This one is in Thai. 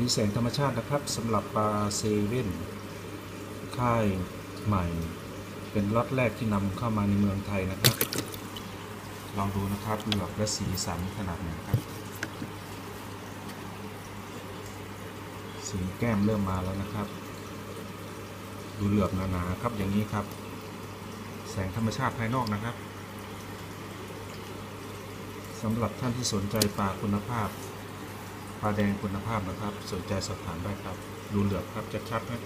รีแสงธรรมชาตินะครับสำหรับปลาเซเว่นค่ายใหม่ เป็นล็อตแรกที่นำเข้ามาในเมืองไทยนะครับ ลองดูนะครับเหลือบและสีสันขนาดไหนครับ สีแก้มเริ่มมาแล้วนะครับ ดูเหลือบหนาๆครับอย่างนี้ครับ แสงธรรมชาติภายนอกนะครับสำหรับท่านที่สนใจปลาคุณภาพ ปลาแดงคุณภาพนะครับ สนใจสอบถามได้ครับ ดูเหลือบครับจะชัดๆนะ